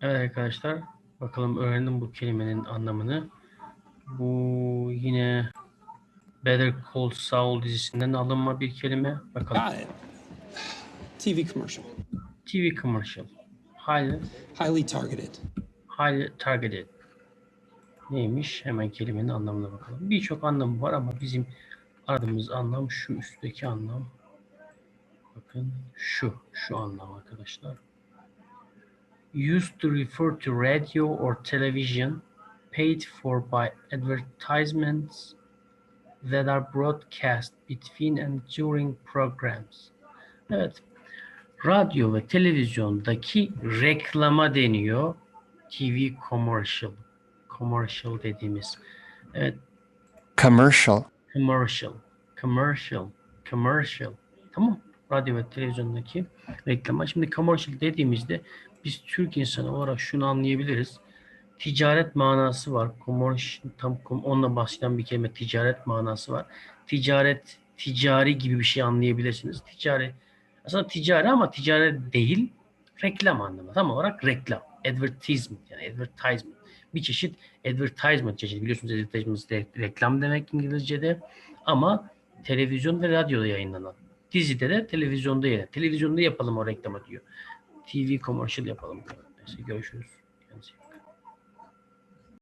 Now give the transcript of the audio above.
Evet arkadaşlar. Bakalım öğrendim bu kelimenin anlamını. Bu yine Better Call Saul dizisinden alınma bir kelime. Bakalım. Got it. TV commercial. TV commercial. Highly, Highly targeted. highly targeted. Neymiş? Hemen kelimenin anlamına bakalım. Birçok anlamı var ama bizim aradığımız anlam şu üstteki anlam. Bakın şu, şu anlam arkadaşlar. Used to refer to radio or television paid for by advertisements that are broadcast between and during programs. Evet. Radyo ve televizyondaki reklama deniyor. TV commercial. Commercial dediğimiz. Evet, commercial, commercial, commercial, commercial. Tamam. Radyo ve televizyondaki reklama. Şimdi commercial dediğimizde biz Türk insanı olarak şunu anlayabiliriz. Ticaret manası var. Commercial, tam onunla bahseden bir kelime ticaret manası var. Ticaret, ticari gibi bir şey anlayabilirsiniz. Ticari, aslında ticari ama ticaret değil, reklam anlamı. Tam olarak reklam. Advertisement yani advertisement. Bir çeşit advertisement çeşidi. Biliyorsunuz advertisement reklam demek İngilizce'de. Ama televizyon ve radyoda yayınlanan. Dizide de televizyonda yayınlanan. Televizyonda yapalım o reklamı diyor. TV commercial yapalım. Neyse görüşürüz. Kendinize iyi.